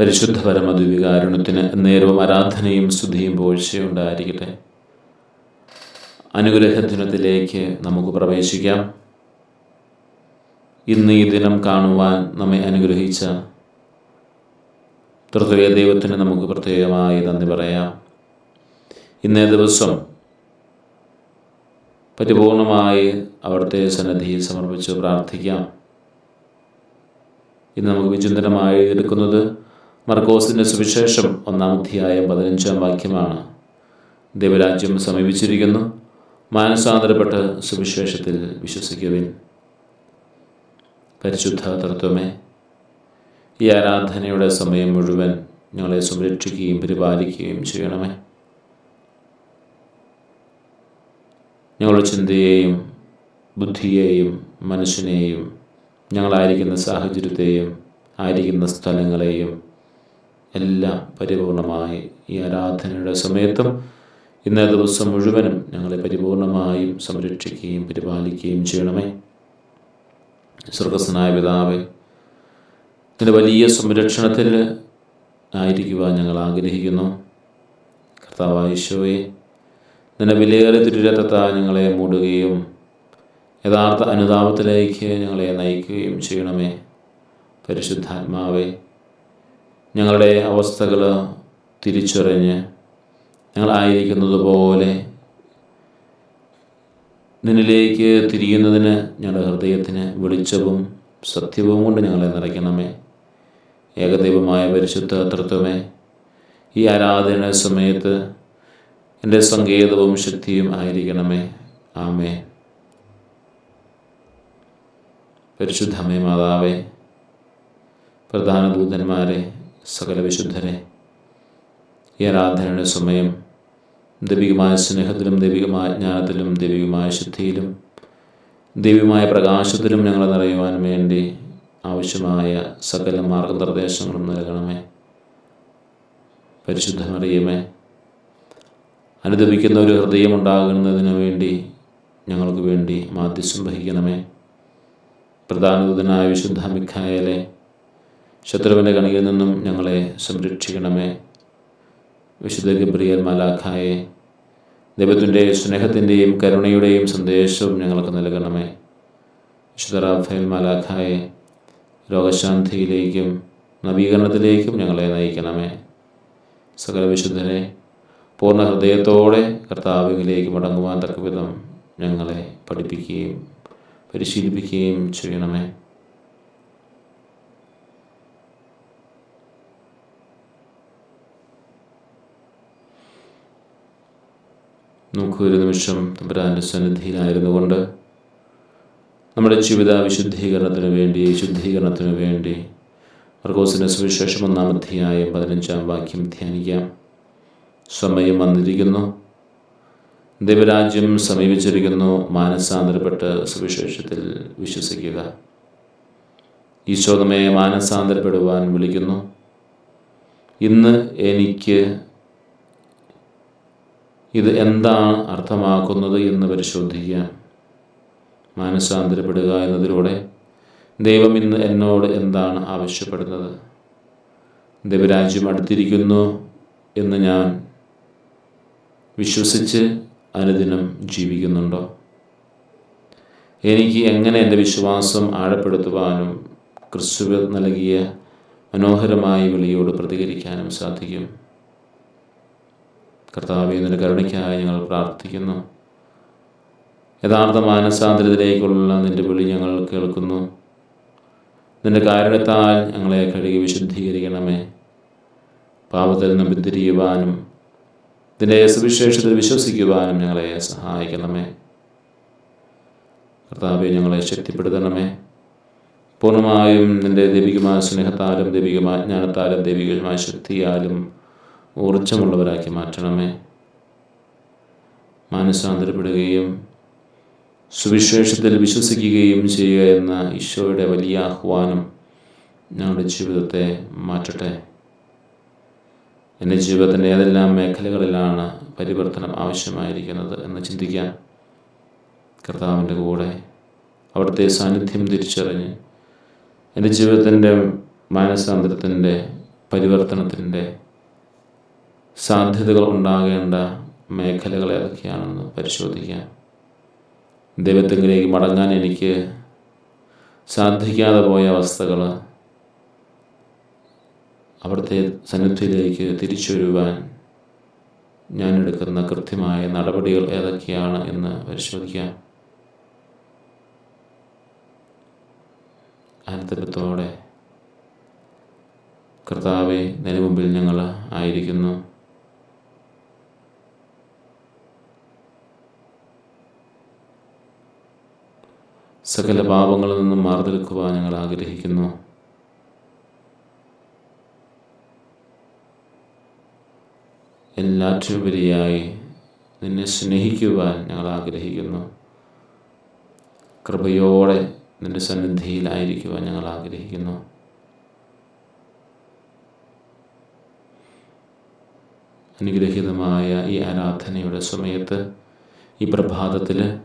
പരിശുദ്ധ പരമദ്വികാരുണ്യത്തിന് നേരവും ആരാധനയും സ്തുതിയും പോഴ്ചയുണ്ടായിരിക്കട്ടെ അനുഗ്രഹദിനത്തിലേക്ക് നമുക്ക് പ്രവേശിക്കാം. ഇന്ന് ഈ ദിനം കാണുവാൻ നമ്മെ അനുഗ്രഹിച്ച തൃത്വയ ദൈവത്തിന് നമുക്ക് പ്രത്യേകമായി നന്ദി പറയാം. ഇന്നേ ദിവസം പരിപൂർണമായി അവിടുത്തെ സന്നദ്ധിയിൽ സമർപ്പിച്ച് പ്രാർത്ഥിക്കാം. ഇന്ന് നമുക്ക് വിചിന്തനമായി എടുക്കുന്നത് മർക്കോസിന്റെ സുവിശേഷം ഒന്നാം അധ്യായം പതിനഞ്ചാം വാക്യമാണ്. ദൈവരാജ്യം സമീപിച്ചിരിക്കുന്നു. മാനസാന്തരപ്പെട്ട് സുവിശേഷത്തിൽ വിശ്വസിക്കുവിൻ. പരിശുദ്ധ തത്വമേ ഈ ആരാധനയുടെ സമയം മുഴുവൻ ഞങ്ങളെ സംരക്ഷിക്കുകയും പരിപാലിക്കുകയും ചെയ്യണമേ. ഞങ്ങളുടെ ചിന്തയെയും ബുദ്ധിയെയും മനുഷ്യനെയും ഞങ്ങളായിരിക്കുന്ന സാഹചര്യത്തെയും ആയിരിക്കുന്ന സ്ഥലങ്ങളെയും എല്ലാം പരിപൂർണമായി ഈ ആരാധനയുടെ സമയത്തും ഇന്നേ ദിവസം മുഴുവനും ഞങ്ങളെ പരിപൂർണമായും സംരക്ഷിക്കുകയും പരിപാലിക്കുകയും ചെയ്യണമേ. സ്വർഗസ്നായ പിതാവ് നിന്റെ വലിയ സംരക്ഷണത്തിൽ ആയിരിക്കുവാൻ ഞങ്ങൾ ആഗ്രഹിക്കുന്നു. കർത്താവായിശോയെ നിന്റെ വിലയേറെ തിരുരഥത്താൽ ഞങ്ങളെ മൂടുകയും യഥാർത്ഥ അനുതാപത്തിലേക്ക് ഞങ്ങളെ നയിക്കുകയും ചെയ്യണമേ. പരിശുദ്ധാത്മാവേ ഞങ്ങളുടെ അവസ്ഥകൾ തിരിച്ചറിഞ്ഞ് ഞങ്ങളായിരിക്കുന്നത് പോലെ നിന്നിലേക്ക് തിരിയുന്നതിന് ഞങ്ങളുടെ ഹൃദയത്തിന് വെളിച്ചവും സത്യവും കൊണ്ട് ഞങ്ങളെ നിറയ്ക്കണമേ. ഏകദൈവമായ പരിശുദ്ധ തൃത്വമേ ഈ ആരാധന സമയത്ത് എന്റെ സങ്കേതവും ശക്തിയും ആയിരിക്കണമേ. ആമേ പരിശുദ്ധമേ മാതാവേ പ്രധാന ദൂതന്മാരെ സകല വിശുദ്ധരെ ഈ ആരാധനയുടെ സമയം ദൈവികമായ സ്നേഹത്തിലും ദൈവികമായ ജ്ഞാനത്തിലും ദൈവികമായ ശുദ്ധിയിലും ദൈവികമായ പ്രകാശത്തിലും ഞങ്ങളെ നിറയുവാൻ വേണ്ടി ആവശ്യമായ സകല മാർഗനിർദ്ദേശങ്ങളും നൽകണമേ. പരിശുദ്ധമറിയമേ അനുദപിക്കുന്ന ഒരു ഹൃദയമുണ്ടാകുന്നതിന് വേണ്ടി ഞങ്ങൾക്ക് വേണ്ടി മാധ്യസം വഹിക്കണമേ. പ്രധാനദൂതനായ വിശുദ്ധ മിഖായലെ ശത്രുവിന്റെ കണിയിൽ നിന്നും ഞങ്ങളെ സംരക്ഷിക്കണമേ. വിശുദ്ധ ഗബ്രിയൽ മലാഖായെ ദൈവത്തിന്റെ സ്നേഹത്തിന്റെയും കരുണയുടെയും സന്ദേശവും ഞങ്ങൾക്ക് നൽകണമേ. വിശുദ്ധ റാഫേൽ മലാഖായെ രോഗശാന്തിയിലേക്കും നവീകരണത്തിലേക്കും ഞങ്ങളെ നയിക്കണമേ. സകല വിശുദ്ധനെ പൂർണ ഹൃദയത്തോടെ കർത്താവിലേക്ക് മടങ്ങുവാൻ തക്കവിധം ഞങ്ങളെ പഠിപ്പിക്കുകയും പരിശീലിപ്പിക്കുകയും ചെയ്യണമേ. നമുക്ക് ഒരു നിമിഷം തമ്പുരാന്റെ സന്നിധിയിലായിരുന്നു കൊണ്ട് നമ്മുടെ ജീവിത വിശുദ്ധീകരണത്തിന് വേണ്ടി ശുദ്ധീകരണത്തിന് വേണ്ടി മർക്കോസിന്റെ സുവിശേഷം ഒന്നാം അധ്യായം പതിനഞ്ചാം വാക്യം ധ്യാനിക്കാം. സമയം വന്നിരിക്കുന്നു. ദൈവരാജ്യം സമീപിച്ചിരിക്കുന്നു. മാനസാന്തരപ്പെട്ട് സുവിശേഷത്തിൽ വിശ്വസിക്കുക. ഈശോ നമ്മെ മാനസാന്തരപ്പെടുവാൻ വിളിക്കുന്നു. ഇന്ന് എനിക്ക് ഇത് എന്താണ് അർത്ഥമാക്കുന്നത് എന്ന് പരിശോധിക്കുക. മാനസാന്തരപ്പെടുക എന്നതിലൂടെ ദൈവം ഇന്ന് എന്നോട് എന്താണ് ആവശ്യപ്പെടുന്നത്? ദൈവരാജ്യം അടുത്തിരിക്കുന്നു എന്ന് ഞാൻ വിശ്വസിച്ച് അനുദിനം ജീവിക്കുന്നുണ്ടോ? എനിക്ക് എങ്ങനെ എന്റെ വിശ്വാസം ആഴപ്പെടുത്തുവാനും ക്രിസ്തു നൽകിയ മനോഹരമായ വിളിയോട് പ്രതികരിക്കാനും സാധിക്കും? കർത്താവ് ഇതിന്റെ കരുണയ്ക്കായി ഞങ്ങൾ പ്രാർത്ഥിക്കുന്നു. യഥാർത്ഥ മാനസാന്തരത്തിലേക്കുള്ള നിന്റെ വിളി ഞങ്ങൾ കേൾക്കുന്നു. നിന്റെ കാരണത്താൽ ഞങ്ങളെ കഴുകി വിശുദ്ധീകരിക്കണമേ. പാപത്തിൽ നിന്ന് പിന്തിരിയുവാനും നിന്റെ സുവിശേഷത്തിൽ വിശ്വസിക്കുവാനും ഞങ്ങളെ സഹായിക്കണമേ. കർത്താവെ ഞങ്ങളെ ശക്തിപ്പെടുത്തണമേ. പൂർണമായും നിന്റെ ദൈവികമായ സ്നേഹത്താലും ദൈവികമായ ജ്ഞാനത്താലും ദൈവികമായ ശക്തിയാലും ഊർജമുള്ളവരാക്കി മാറ്റണമേ. മാനസാന്തരപ്പെടുകയും സുവിശേഷത്തിൽ വിശ്വസിക്കുകയും ചെയ്യുക എന്ന ഈശോയുടെ വലിയ ആഹ്വാനം ഞങ്ങളുടെ ജീവിതത്തെ മാറ്റട്ടെ. എന്റെ ജീവിതത്തിന്റെ ഏതെല്ലാം മേഖലകളിലാണ് പരിവർത്തനം ആവശ്യമായിരിക്കുന്നത് എന്ന് ചിന്തിക്കാൻ കർത്താവിന്റെ കൂടെ അവിടുത്തെ സാന്നിധ്യം തിരിച്ചറിഞ്ഞ് എന്റെ ജീവിതത്തിന്റെ മാനസാന്തരത്തിന്റെ പരിവർത്തനത്തിന്റെ സാധ്യതകൾ ഉണ്ടാകേണ്ട മേഖലകൾ ഏതൊക്കെയാണെന്ന് പരിശോധിക്കാം. ദൈവത്തിലേക്ക് മടങ്ങാൻ എനിക്ക് സാധിക്കാതെ പോയ അവസ്ഥകൾ അവിടുത്തെ സന്നിധിയിലേക്ക് തിരിച്ചു വരുവാൻ ഞാൻ എടുക്കുന്ന കൃത്യമായ നടപടികൾ ഏതൊക്കെയാണ് എന്ന് പരിശോധിക്കാം. അനന്തരത്തോടെ കർത്താവെ നിലമുമ്പിൽ മുമ്പിൽ ഞങ്ങൾ ആയിരിക്കുന്നു. സകല പാപങ്ങളിൽ നിന്നും മാറി നിൽക്കുവാൻ ഞങ്ങൾ ആഗ്രഹിക്കുന്നു. എല്ലാറ്റുപരിയായി നിന്നെ സ്നേഹിക്കുവാൻ ഞങ്ങൾ ആഗ്രഹിക്കുന്നു. കൃപയോടെ നിന്റെ സന്നിധിയിലായിരിക്കുവാൻ ഞങ്ങൾ ആഗ്രഹിക്കുന്നു. അനുഗ്രഹീതമായ ഈ ആരാധനയുടെ സമയത്ത് ഈ പ്രഭാതത്തിൽ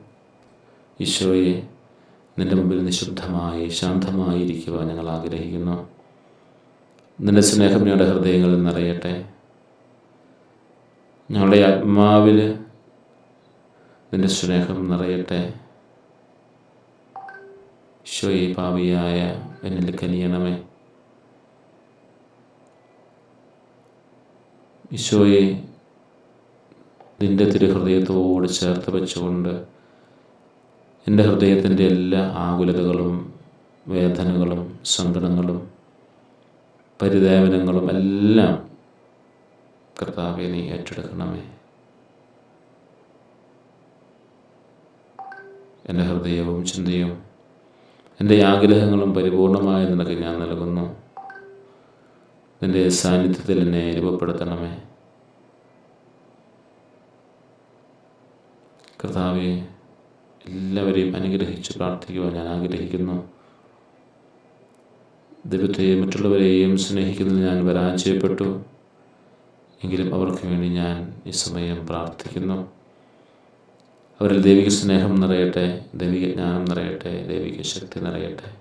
ഈശോയെ നിന്റെ മുമ്പിൽ നിശുദ്ധമായി ശാന്തമായിരിക്കുവാൻ ഞങ്ങൾ ആഗ്രഹിക്കുന്നു. നിന്റെ സ്നേഹം ഞങ്ങളുടെ ഹൃദയങ്ങളിൽ നിറയട്ടെ. ഞങ്ങളുടെ ആത്മാവിൽ നിന്റെ സ്നേഹം നിറയട്ടെ. ഈശോയെ പാവിയായ എന്നിൽ കനിയണമേ. ഈശോയെ നിന്റെ തിരുഹൃദയത്തോട് ചേർത്ത് വെച്ചുകൊണ്ട് എന്റെ ഹൃദയത്തിന്റെ എല്ലാ ആകുലതകളും വേദനകളും സങ്കടങ്ങളും പരിദേവനങ്ങളും എല്ലാം കർത്താവെ നീ ഏറ്റെടുക്കണമേ. എന്റെ ഹൃദയവും ചിന്തയും എന്റെ ആഗ്രഹങ്ങളും പരിപൂർണമായി നിനക്ക് ഞാൻ നൽകുന്നു. നിന്റെ സാന്നിധ്യത്തിൽ എന്നെ രൂപപ്പെടുത്തണമേ. കർത്താവെ എല്ലാവരെയും അനുഗ്രഹിച്ച് പ്രാർത്ഥിക്കുവാൻ ഞാൻ ആഗ്രഹിക്കുന്നു. ദൈവത്തെയും മറ്റുള്ളവരെയും സ്നേഹിക്കുന്നതിൽ ഞാൻ പരാജയപ്പെട്ടു. എങ്കിലും അവർക്ക് വേണ്ടി ഞാൻ ഈ സമയം പ്രാർത്ഥിക്കുന്നു. അവരിൽ ദൈവിക സ്നേഹം നിറയട്ടെ ദൈവിക ജ്ഞാനം നിറയട്ടെ ദൈവിക ശക്തി നിറയട്ടെ.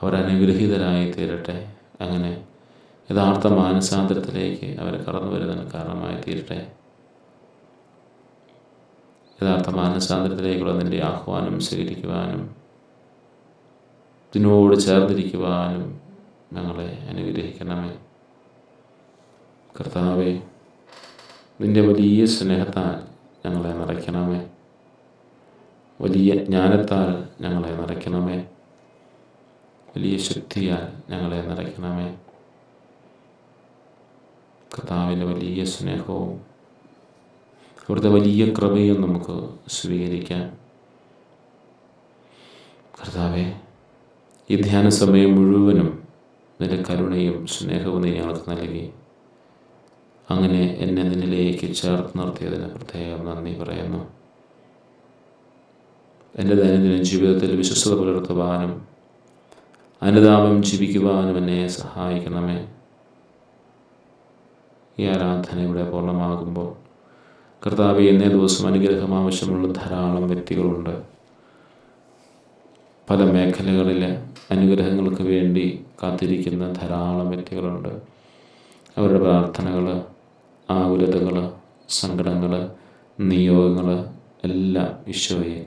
അവർ അനുഗ്രഹീതരായി തീരട്ടെ. അങ്ങനെ യഥാർത്ഥ മാനസാന്തരത്തിലേക്ക് അവരെ കടന്നു വരുന്നതിന് കാരണമായി തീരട്ടെ. യഥാർത്ഥ മാനസാന്തരത്തിലേക്കുള്ള നിന്റെ ആഹ്വാനം സ്വീകരിക്കുവാനും ഇതിനോട് ചേർന്നിരിക്കുവാനും ഞങ്ങളെ അനുഗ്രഹിക്കണമേ. കർത്താവെ നിന്റെ വലിയ സ്നേഹത്താൽ ഞങ്ങളെ നിറയ്ക്കണമേ. വലിയ ജ്ഞാനത്താൽ ഞങ്ങളെ നിറയ്ക്കണമേ. വലിയ ശക്തിയാൽ ഞങ്ങളെ നിറയ്ക്കണമേ. കർത്താവിന്റെ വലിയ സ്നേഹവും അവിടുത്തെ വലിയ കൃപയും നമുക്ക് സ്വീകരിക്കാം. കർത്താവെ ഈ ധ്യാന സമയം മുഴുവനും നിന്റെ കരുണയും സ്നേഹവും നീ ഞങ്ങൾക്ക് നൽകി. അങ്ങനെ എന്നെ നിന്നിലേക്ക് ചേർത്ത് നിർത്തിയതിന് പ്രത്യേകം നന്ദി പറയുന്നു. എന്റെ ദൈനംദിന ജീവിതത്തിൽ വിശ്വസ്തത പുലർത്തുവാനും അനുതാപം ജീവിക്കുവാനും എന്നെ സഹായിക്കണമേ. ഈ ആരാധന ഇവിടെ പൂർണമാകുമ്പോൾ കർത്താവ് എന്നേ ദിവസം അനുഗ്രഹം ആവശ്യമുള്ള ധാരാളം വ്യക്തികളുണ്ട്. പല മേഖലകളിലെ അനുഗ്രഹങ്ങൾക്ക് വേണ്ടി കാത്തിരിക്കുന്ന ധാരാളം വ്യക്തികളുണ്ട്. അവരുടെ പ്രാർത്ഥനകൾ ആകുലതകൾ സങ്കടങ്ങൾ നിയോഗങ്ങൾ എല്ലാം ഈശോയെ.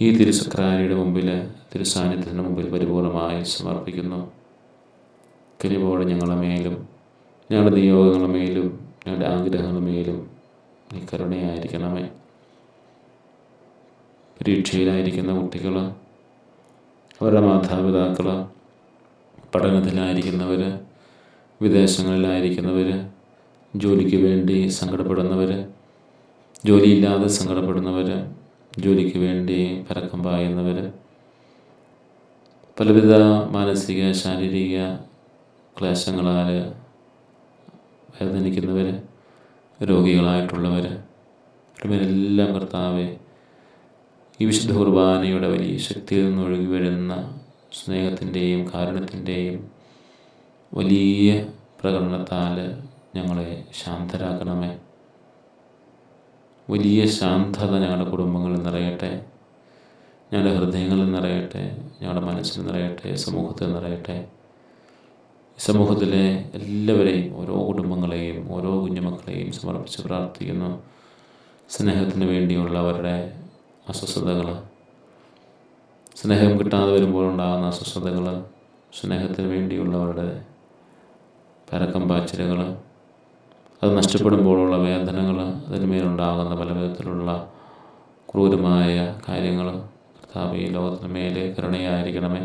ഈ തിരുസക്രാരിയുടെ മുമ്പിൽ തിരുസാന്നിധ്യത്തിന് മുമ്പിൽ പരിപൂർണമായി സമർപ്പിക്കുന്നു. കനിവോടെ ഞങ്ങളുടെ മേലും ഞങ്ങളുടെ നിയോഗങ്ങളുടെ മേലും ഞങ്ങളുടെ ആഗ്രഹങ്ങളുടെ മേലും നീ കരുണയായിരിക്കണമേ പരീക്ഷയിലായിരിക്കുന്ന കുട്ടികൾ അവരുടെ മാതാപിതാക്കൾ പഠനത്തിലായിരിക്കുന്നവർ വിദേശങ്ങളിലായിരിക്കുന്നവർ ജോലിക്ക് വേണ്ടി സങ്കടപ്പെടുന്നവർ ജോലിയില്ലാതെ സങ്കടപ്പെടുന്നവർ ജോലിക്ക് വേണ്ടി പരക്കം പായുന്നവർ പലവിധ മാനസിക ശാരീരിക ക്ലേശങ്ങളാൽ വേദനിക്കുന്നവർ രോഗികളായിട്ടുള്ളവർ ഇവരെല്ലാം കർത്താവെ ഈ വിശുദ്ധ കുർബാനയുടെ വലിയ ശക്തിയിൽ നിന്ന് ഒഴുകി വരുന്ന സ്നേഹത്തിന്റെയും കാരുണ്യത്തിന്റെയും വലിയ പ്രകടനത്താൽ ഞങ്ങളെ ശാന്തരാക്കണമേ. വലിയ ശാന്തത ഞങ്ങളുടെ കുടുംബങ്ങളിൽ നിറയട്ടെ. ഞങ്ങളുടെ ഹൃദയങ്ങളിൽ നിറയട്ടെ. ഞങ്ങളുടെ മനസ്സിൽ നിറയട്ടെ. സമൂഹത്തിൽ നിറയട്ടെ. സമൂഹത്തിലെ എല്ലാവരെയും ഓരോ കുടുംബങ്ങളെയും ഓരോ കുഞ്ഞുമക്കളെയും സമർപ്പിച്ച് പ്രാർത്ഥിക്കുന്നു. സ്നേഹത്തിന് വേണ്ടിയുള്ള അവരുടെ അസ്വസ്ഥതകൾ സ്നേഹം കിട്ടാതെ വരുമ്പോഴുണ്ടാകുന്ന അസ്വസ്ഥതകൾ സ്നേഹത്തിന് വേണ്ടിയുള്ളവരുടെ പരക്കം പാച്ചിലുകൾ അത് നഷ്ടപ്പെടുമ്പോഴുള്ള വേദനകൾ അതിന്മേലുണ്ടാകുന്ന പല വിധത്തിലുള്ള ക്രൂരമായ കാര്യങ്ങൾ കർത്താവ് ഈ ലോകത്തിന് മേലെ കരുണയായിരിക്കണമേ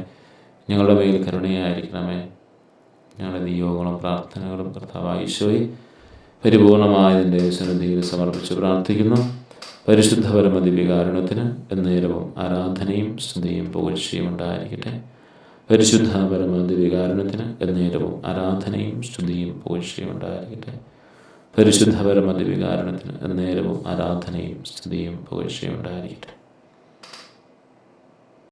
ഞങ്ങളുടെ മേൽ കരുണയായിരിക്കണമേ. ഞങ്ങളുടെ നിയോഗങ്ങളും പ്രാർത്ഥനകളും കർത്താവ് ഈശോയെ പരിപൂർണമായതിന്റെ സന്നിധിയിൽ സമർപ്പിച്ച് പ്രാർത്ഥിക്കുന്നു. പരിശുദ്ധ പരമദിവ്യകാരുണ്യത്തിന് എന്നേരവും ആരാധനയും സ്തുതിയും പുകഴ്ചയും ഉണ്ടായിരിക്കട്ടെ. പരിശുദ്ധ പരമദിവ്യകാരുണ്യത്തിന് എന്നേരവും ആരാധനയും സ്തുതിയും പുകഴ്ചയും ഉണ്ടായിരിക്കട്ടെ. പരിശുദ്ധ പരമദിവ്യകാരുണ്യത്തിന് എന്നേരവും ആരാധനയും സ്തുതിയും പുകഴ്ചയും ഉണ്ടായിരിക്കട്ടെ.